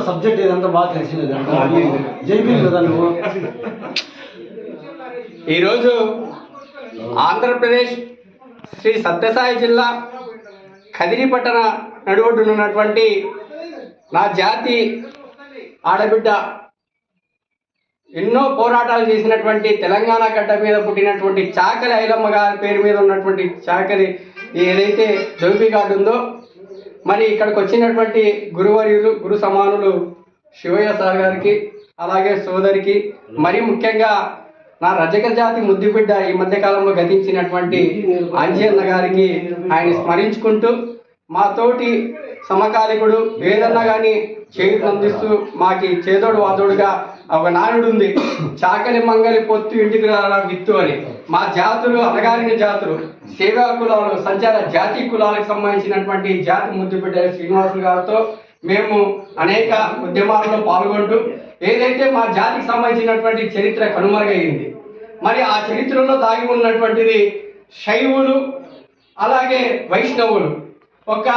ఇప్పుడు సబ్జెక్ట్ ఏదంతా బాగా తెలిసింది జైపీలు కదా నువ్వు? ఈరోజు ఆంధ్రప్రదేశ్ శ్రీ సత్యసాయి జిల్లా కదిరి పట్టణ నడువట్టునున్నటువంటి నా జాతి ఆడబిడ్డ ఎన్నో పోరాటాలు చేసినటువంటి తెలంగాణ గడ్డ మీద పుట్టినటువంటి చాకలి ఐలమ్మ గారి పేరు మీద ఉన్నటువంటి చాకలి ఏదైతే జోపి గార్డు ఉందో మరి ఇక్కడికి వచ్చినటువంటి గురువర్యులు గురు సమానులు శివయ్య సార్ గారికి అలాగే సోదరికి మరి ముఖ్యంగా నా రజక జాతి ముద్దుబిడ్డ ఈ మధ్య కాలంలో గతించినటువంటి అంజయ్యన్న గారికి ఆయన స్మరించుకుంటూ మా తోటి సమకాలికుడు ఏదన్నా కానీ చేతులు అందిస్తూ మాకి చేదోడు వాదోడుగా ఒక నానుడు ఉంది. చాకలి మంగలి పొత్తు ఇంటికి రారా విత్తు అని. మా జాతులు అనగారిన జాతులు సేవా కులాలు సంచార జాతి కులాలకు సంబంధించినటువంటి జాతి ముద్దుబిడ్డ శ్రీనివాసులు గారితో మేము అనేక ఉద్యమాలలో పాల్గొంటూ ఏదైతే మా జాతికి సంబంధించినటువంటి చరిత్ర కనుమరుగైంది మరి ఆ చరిత్రలో దాగి ఉన్నటువంటిది శైవులు అలాగే వైష్ణవులు. ఒక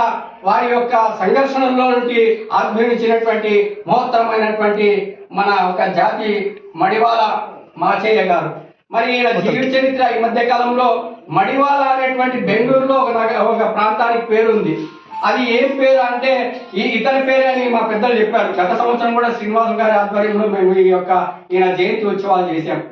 వారి యొక్క సంఘర్షణలో నుండి ఆవిర్భవించినటువంటి మహోత్తరమైనటువంటి మన ఒక జాతి మడివాల మాచయ్య గారు. మరి ఈయన జీవిత చరిత్ర ఈ మధ్య కాలంలో మడివాల అనేటువంటి బెంగళూరులో ఒక నగ- ఒక ప్రాంతానికి పేరుంది. అది ఏం పేరు అంటే ఈ ఇతని పేరే అని మా పెద్దలు చెప్పారు. గత సంవత్సరం కూడా శ్రీనివాసు గారి ఆధ్వర్యంలో మేము ఈ యొక్క ఈయన జయంతి ఉత్సవాలు చేశాం.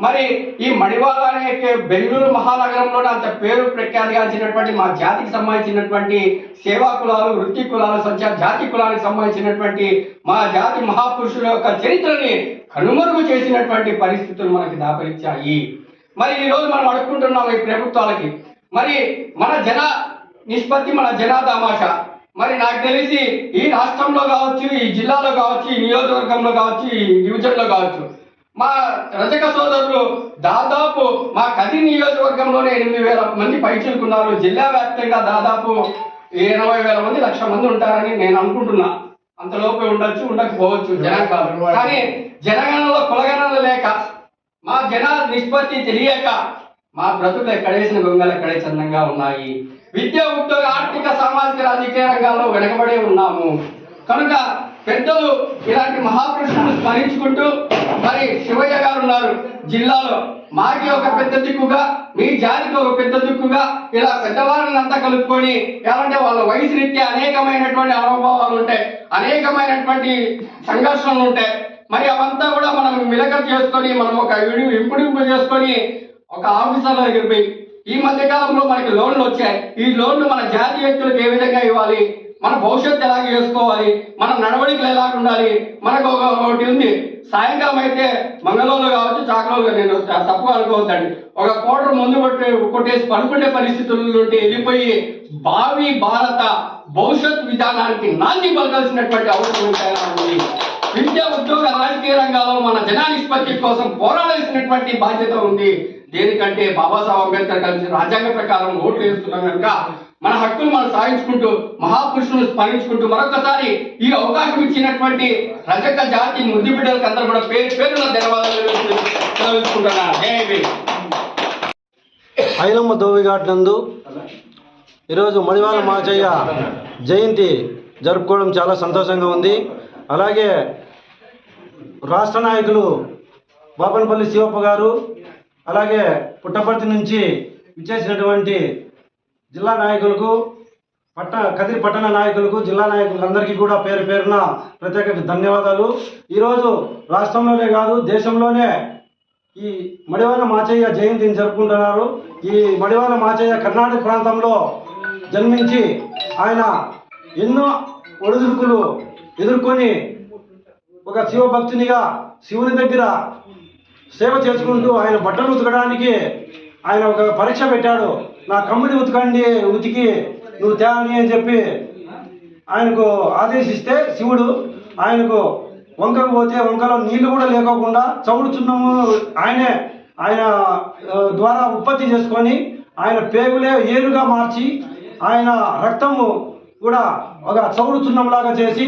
మరి ఈ మణివాల అనే బెంగళూరు మహానగరంలోనే అంత పేరు ప్రఖ్యాతిగాంచినటువంటి మా జాతికి సంబంధించినటువంటి సేవా కులాలు వృత్తి కులాలు సంచార జాతి కులానికి సంబంధించినటువంటి మా జాతి మహాపురుషుల యొక్క చరిత్రని కనుమరుగు చేసినటువంటి పరిస్థితులు మనకి దాపరించాయి. మరి ఈరోజు మనం అడుక్కుంటున్నాం ఈ ప్రభుత్వాలకి. మరి మన జన నిష్పత్తి మన జనాదామాష మరి నాకు తెలిసి ఈ రాష్ట్రంలో కావచ్చు ఈ జిల్లాలో కావచ్చు ఈ నియోజకవర్గంలో కావచ్చు ఈ డివిజన్లో కావచ్చు మా రజక సోదరులు దాదాపు మా కది నియోజకవర్గంలోనే ఎనిమిది వేల మంది పైచుకున్నారు. జిల్లా వ్యాప్తంగా దాదాపు ఎనభై వేల మంది లక్ష మంది ఉంటారని నేను అనుకుంటున్నా. అంతలోపే ఉండొచ్చు ఉండకపోవచ్చు జనాభాలు. కానీ జనగణనలో కులగణన లేక మా జన నిష్పత్తి తెలియక మా బ్రతుకులు ఎక్కడేసిన గొంగలు ఎక్కడే చందంగా ఉన్నాయి. విద్య ఉద్యోగ ఆర్థిక సామాజిక రాజకీయ రంగాల్లో వెనకబడే ఉన్నాము. కనుక పెద్దలు ఇలాంటి మహాపురుషులను స్మరించుకుంటూ మరి శివయ్య గారు ఉన్నారు. జిల్లాలో మాకి ఒక పెద్ద దిక్కుగా మీ జాతికి ఒక పెద్ద దిక్కుగా ఇలా పెద్దవారిని అంతా కలుపుకొని ఎలాంటి వాళ్ళ వయసు రీత్యా అనేకమైనటువంటి అనుభవాలు ఉంటాయి అనేకమైనటువంటి సంఘర్షణలు ఉంటాయి. మరి అవంతా కూడా మనం మిలక చేసుకొని మనం ఒక ఇంపుడింపు చేసుకొని ఒక ఆఫీసర్ల దగ్గర పోయి ఈ మధ్య కాలంలో మనకి లోన్లు వచ్చాయి. ఈ లోన్లు మన జాతి వ్యక్తులకు ఏ విధంగా ఇవ్వాలి? మన భవిష్యత్తు ఎలాగ చేసుకోవాలి? మన నడవడికలు ఎలా ఉండాలి? మనకు ఒకటి ఉంది. సాయంకాలం అయితే మంగళంలో కావచ్చు చాకలోలు నేను తప్పు అనుకోవద్దండి. ఒక కోటర్ ముందు కొట్టి కొట్టేసి పడుకునే పరిస్థితుల నుండి వెళ్ళిపోయి భావి భారత భవిష్యత్ విధానానికి నాంది పలకాల్సినటువంటి అవసరం ఎంతైనా ఉంది. విద్య ఉద్యోగ రాజకీయ రంగాల్లో మన జనా నిష్పత్తి కోసం పోరాడాల్సినటువంటి బాధ్యత ఉంది. దేనికంటే బాబాసాహెబ్ అంబేద్కర్ కలిసి రాజ్యాంగ ప్రకారం ఓట్లు వేస్తున్నాం కనుక మన హక్కులు మనం సాధించుకుంటూ మహాపురుషులను స్మరించుకుంటూ మరొకసారి ఈ అవకాశం ఇచ్చినటువంటి రజక జాతి ముద్దు బిడ్డలకు అందరూ కూడా పేరు పేరున ధన్యవాదాలు ఐలమ్మ దోవిఘాట్ నందు ఈరోజు మడివాల మాచయ్య జయంతి జరుపుకోవడం చాలా సంతోషంగా ఉంది. అలాగే రాష్ట్ర నాయకులు బాపనపల్లి శివప్ప గారు అలాగే పుట్టపర్తి నుంచి విచ్చేసినటువంటి జిల్లా నాయకులకు పట్ట కదిరి పట్టణ నాయకులకు జిల్లా నాయకులందరికీ కూడా పేరు పేరున ప్రత్యేక ధన్యవాదాలు. ఈరోజు రాష్ట్రంలోనే కాదు దేశంలోనే ఈ మడివాల మాచయ్య జయంతిని జరుపుకుంటున్నారు. ఈ మడివాల మాచయ్య కర్ణాటక ప్రాంతంలో జన్మించి ఆయన ఎన్నో ఒడిదుడుకులు ఎదుర్కొని ఒక శివభక్తునిగా శివుని దగ్గర సేవ చేసుకుంటూ ఆయన బట్టలు ఉతకడానికి ఆయన ఒక పరీక్ష పెట్టాడు. నా కమ్ముడి ఉతకండి ఉతికి నువ్వు తేని అని చెప్పి ఆయనకు ఆదేశిస్తే శివుడు ఆయనకు వంకకు పోతే వంకలో నీళ్ళు కూడా లేకోకుండా చవుడు చున్నము ఆయనే ఆయన ద్వారా ఉత్పత్తి చేసుకొని ఆయన పేగులే ఏరుగా మార్చి ఆయన రక్తము కూడా ఒక చవుడు చున్నంలాగా చేసి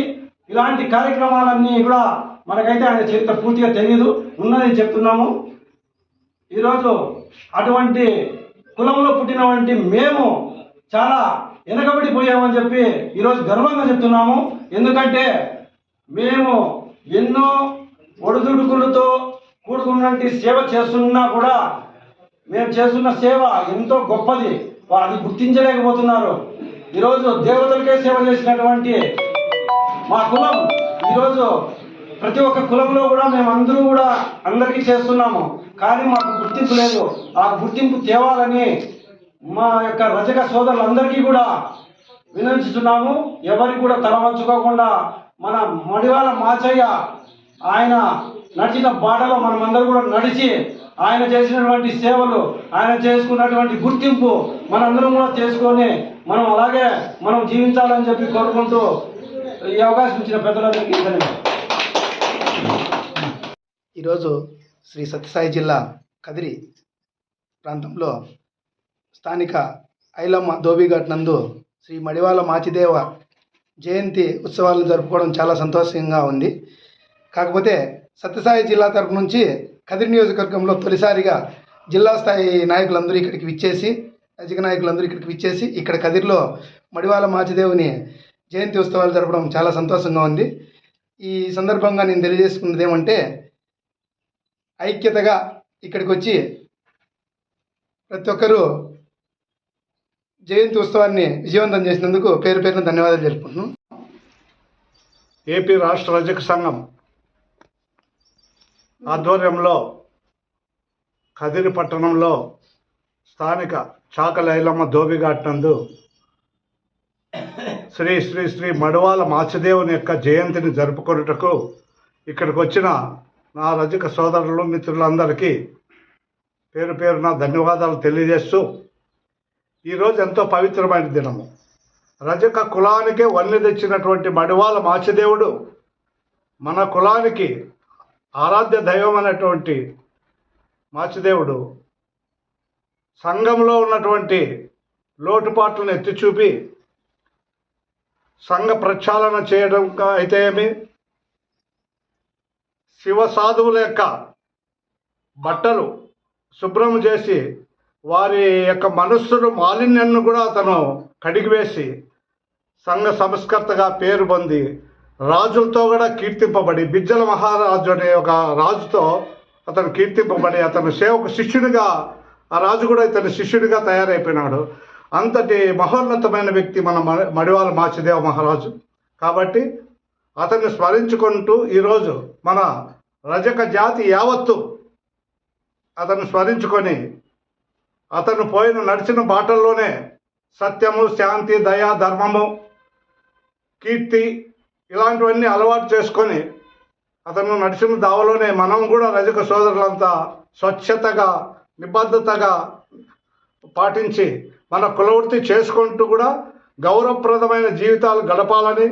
ఇలాంటి కార్యక్రమాలన్నీ కూడా మనకైతే ఆయన చరిత్ర పూర్తిగా తెలియదు ఉన్నది చెప్తున్నాము. ఈరోజు అటువంటి కులంలో పుట్టినటువంటి మేము చాలా వెనకబడిపోయామని చెప్పి ఈరోజు గర్వంగా చెప్తున్నాము. ఎందుకంటే మేము ఎన్నో ఒడిదుడుకులతో కూడుకున్నటువంటి సేవ చేస్తున్నా కూడా మేము చేస్తున్న సేవ ఎంతో గొప్పది. వా- అది గుర్తించలేకపోతున్నారు. ఈరోజు దేవతలకే సేవ చేసినటువంటి మా కులం ఈరోజు ప్రతి ఒక్క కులంలో కూడా మేము అందరూ కూడా అందరికీ చేస్తున్నాము. కానీ మాకు గుర్తింపు లేదు. ఆ గుర్తింపు తేవాలని మా యొక్క రజక సోదరులందరికీ కూడా వినంచుతున్నాము. ఎవరికి కూడా తల వంచుకోకుండా మన మడివాల మాచయ్య ఆయన నడిచిన బాటలో మనమందరూ కూడా నడిచి ఆయన చేసినటువంటి సేవలు ఆయన చేసుకున్నటువంటి గుర్తింపు మనందరం కూడా చేసుకొని మనం అలాగే మనం జీవించాలని చెప్పి కోరుకుంటూ ఈ అవకాశం ఇచ్చిన పెద్దలందరికీ ధన్యవాదాలు. ఈరోజు శ్రీ సత్యసాయి జిల్లా కదిరి ప్రాంతంలో స్థానిక ఐలమ్మ ధోబీఘట్ నందు శ్రీ మడివాల మాచిదేవ జయంతి ఉత్సవాలను జరుపుకోవడం చాలా సంతోషంగా ఉంది. కాకపోతే సత్యసాయి జిల్లా తరపు నుంచి కదిరి నియోజకవర్గంలో తొలిసారిగా జిల్లా స్థాయి నాయకులందరూ ఇక్కడికి విచ్చేసి రాజకీయ నాయకులందరూ ఇక్కడికి విచ్చేసి ఇక్కడ కదిరిలో మడివాల మాచిదేవుని జయంతి ఉత్సవాలు జరపడం చాలా సంతోషంగా ఉంది. ఈ సందర్భంగా నేను తెలియజేసుకున్నది ఏమంటే ఐక్యతగా ఇక్కడికి వచ్చి ప్రతి ఒక్కరూ జయంతి ఉత్సవాన్ని విజయవంతం చేసినందుకు పేరు పేరున ధన్యవాదాలు తెలుపుకుంటున్నాను ఏపీ రాష్ట్ర రజక సంఘం ఆధ్వర్యంలో కదిరి పట్టణంలో స్థానిక చాకలైలమ్మ ధోబిఘాట్ నందు శ్రీ శ్రీ శ్రీ మడవాల మాచదేవుని యొక్క జయంతిని జరుపుకొనుటకు ఇక్కడికి వచ్చిన నా రజక సోదరులు మిత్రులందరికీ పేరు పేరున ధన్యవాదాలు తెలియజేస్తూ ఈరోజు ఎంతో పవిత్రమైన దినము. రజక కులానికే వన్నె తెచ్చినటువంటి మడివాల మాచిదేవుడు మన కులానికి ఆరాధ్య దైవం అనేటువంటి మాచిదేవుడు సంఘంలో ఉన్నటువంటి లోటుపాట్లను ఎత్తి చూపి సంఘ ప్రక్షాళన చేయడం కా- అయితే ఏమి? శివ సాధువుల యొక్క బట్టలు శుభ్రం చేసి వారి యొక్క మనస్సును మాలిన్యాన్ని కూడా అతను కడిగివేసి సంఘ సంస్కర్తగా పేరు పొంది రాజులతో కూడా కీర్తింపబడి బిజ్జల మహారాజు అనే ఒక రాజుతో అతను కీర్తింపబడి అతను సేవకు శిష్యుడిగా ఆ రాజు కూడా ఇతని శిష్యుడిగా తయారైపోయినాడు. అంతటి మహోన్నతమైన వ్యక్తి మన మ- మడివాల మాచిదేవ మహారాజు. కాబట్టి అతన్ని స్మరించుకుంటూ ఈరోజు మన రజక జాతి యావత్తు అతను స్మరించుకొని అతను పోయిన నడిచిన బాటల్లోనే సత్యము శాంతి దయ ధర్మము కీర్తి ఇలాంటివన్నీ అలవాటు చేసుకొని అతను నడిచిన దావలోనే మనం కూడా రజక సోదరులంతా స్వచ్ఛతగా నిబద్ధతగా పాటించి మన కులవృత్తి చేసుకుంటూ కూడా గౌరవప్రదమైన జీవితాలు గడపాలని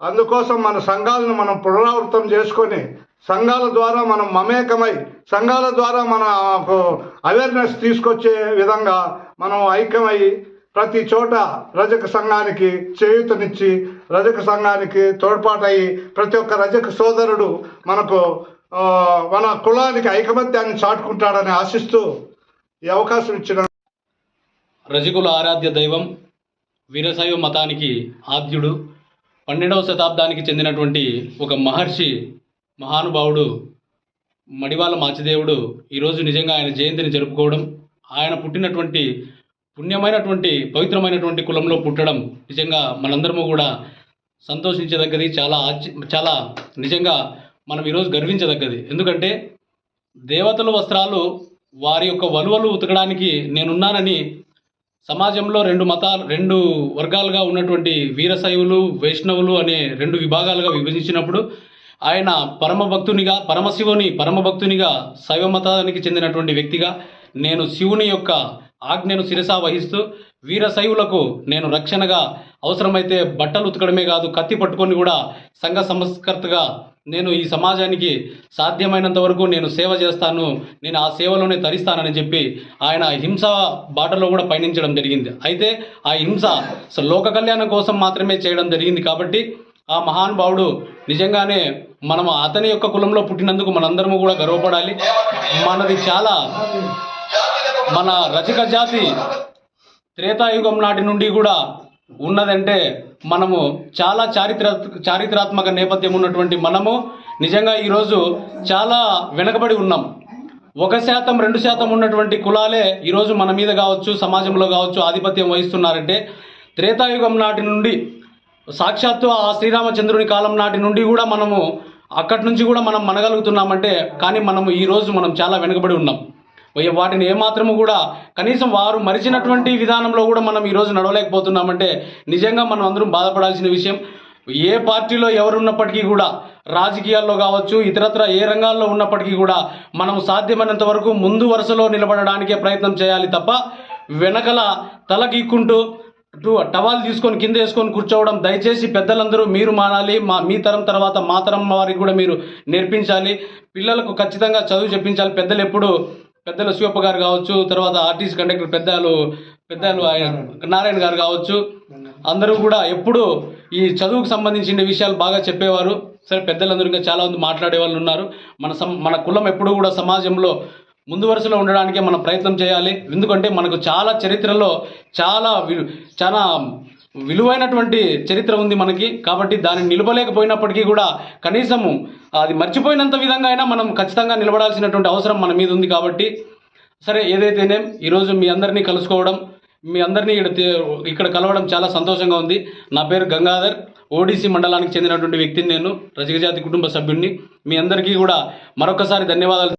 అందుకోసం మన సంఘాలను మనం పునరావృతం చేసుకొని సంఘాల ద్వారా మనం మమేకమై సంఘాల ద్వారా మనకు అవేర్నెస్ తీసుకొచ్చే విధంగా మనం ఐక్యమై ప్రతి చోట రజక సంఘానికి చేయూతనిచ్చి రజక సంఘానికి తోడ్పాటయి ప్రతి ఒక్క రజక సోదరుడు మనకు మన కులానికి ఐకమత్యాన్ని చాటుకుంటాడని ఆశిస్తూ ఈ అవకాశం ఇచ్చిన రజకుల ఆరాధ్య దైవం వీరశైవ మతానికి ఆద్యుడు. పన్నెండవ శతాబ్దానికి చెందినటువంటి ఒక మహర్షి మహానుభావుడు మడివాళ్ళ మాచిదేవుడు ఈరోజు నిజంగా ఆయన జయంతిని జరుపుకోవడం ఆయన పుట్టినటువంటి పుణ్యమైనటువంటి పవిత్రమైనటువంటి కులంలో పుట్టడం నిజంగా మనందరము కూడా సంతోషించదగ్గది చాలా చాలా నిజంగా మనం ఈరోజు గర్వించదగ్గది. ఎందుకంటే దేవతల వస్త్రాలు వారి యొక్క వలువలు ఉతకడానికి నేనున్నానని సమాజంలో రెండు మతాలు రెండు వర్గాలుగా ఉన్నటువంటి వీరశైవులు వైష్ణవులు అనే రెండు విభాగాలుగా విభజించినప్పుడు ఆయన పరమ భక్తునిగా పరమశివుని పరమ భక్తునిగా శైవ మతానికి చెందినటువంటి వ్యక్తిగా నేను శివుని యొక్క ఆజ్ఞను శిరసా వహిస్తూ వీరశైవులకు నేను రక్షణగా అవసరమైతే బట్టలు ఉతకడమే కాదు కత్తి పట్టుకొని కూడా సంఘ సంస్కర్తగా నేను ఈ సమాజానికి సాధ్యమైనంత వరకు నేను సేవ చేస్తాను. నేను ఆ సేవలోనే తరిస్తానని చెప్పి ఆయన హింస బాటలో కూడా పయనించడం జరిగింది. అయితే ఆ హింస లోక కళ్యాణం కోసం మాత్రమే చేయడం జరిగింది కాబట్టి ఆ మహానుభావుడు నిజంగానే మనం అతని యొక్క కులంలో పుట్టినందుకు మనందరము కూడా గర్వపడాలి. మనది చాలా మన రచక జాతి త్రేతాయుగం నాటి నుండి కూడా ఉన్నదంటే మనము చాలా చారిత్ర చారిత్రాత్మక నేపథ్యం ఉన్నటువంటి మనము నిజంగా ఈరోజు చాలా వెనకబడి ఉన్నాం. ఒక శాతం రెండు శాతం ఉన్నటువంటి కులాలే ఈరోజు మన మీద కావచ్చు సమాజంలో కావచ్చు ఆధిపత్యం వహిస్తున్నారంటే త్రేతాయుగం నాటి నుండి సాక్షాత్తు ఆ శ్రీరామచంద్రుని కాలం నాటి నుండి కూడా మనము అక్కడి నుంచి కూడా మనం మనగలుగుతున్నామంటే కానీ మనము ఈరోజు మనం చాలా వెనుకబడి ఉన్నాం. వాటిని ఏమాత్రము కూడా కనీసం వారు మరిచినటువంటి విధానంలో కూడా మనం ఈరోజు నడవలేకపోతున్నామంటే నిజంగా మనం అందరం బాధపడాల్సిన విషయం. ఏ పార్టీలో ఎవరున్నప్పటికీ కూడా రాజకీయాల్లో కావచ్చు ఇతరత్ర ఏ రంగాల్లో ఉన్నప్పటికీ కూడా మనం సాధ్యమైనంత వరకు ముందు వరుసలో నిలబడడానికే ప్రయత్నం చేయాలి తప్ప వెనకల తల గీక్కుంటూ టవాల్ తీసుకొని కింద వేసుకొని కూర్చోవడం దయచేసి పెద్దలందరూ మీరు మారాలి మా మీ తరం తర్వాత మా తరం వారికి కూడా మీరు నేర్పించాలి. పిల్లలకు ఖచ్చితంగా చదువు చెప్పించాలి పెద్దలు ఎప్పుడు పెద్దలు శివప్ప గారు కావచ్చు తర్వాత ఆర్టీసీ కండక్టర్ పెద్దలు పెద్దలు ఆయన నారాయణ గారు కావచ్చు. అందరూ కూడా ఎప్పుడు ఈ చదువుకు సంబంధించిన విషయాలు బాగా చెప్పేవారు. సరే పెద్దలందరూ ఇంకా చాలా మంది మాట్లాడే వాళ్ళు ఉన్నారు. మన సం మన కులం ఎప్పుడు కూడా సమాజంలో ముందు వరుసలో ఉండడానికే మనం ప్రయత్నం చేయాలి. ఎందుకంటే మనకు చాలా చరిత్రలో చాలా చాలా విలువైనటువంటి చరిత్ర ఉంది మనకి. కాబట్టి దాన్ని నిలబలేకపోయినప్పటికీ కూడా కనీసము అది మర్చిపోయినంత విధంగా అయినా మనం ఖచ్చితంగా నిలబడాల్సినటువంటి అవసరం మన మీద ఉంది కాబట్టి. సరే ఏదైతేనే ఈరోజు మీ అందరినీ కలుసుకోవడం మీ అందరినీ ఇక్కడ ఇక్కడ కలవడం చాలా సంతోషంగా ఉంది. నా పేరు గంగాధర్. ఓడిసి మండలానికి చెందినటువంటి వ్యక్తిని నేను రజకజాతి కుటుంబ సభ్యుడిని మీ అందరికీ కూడా మరొకసారి ధన్యవాదాలు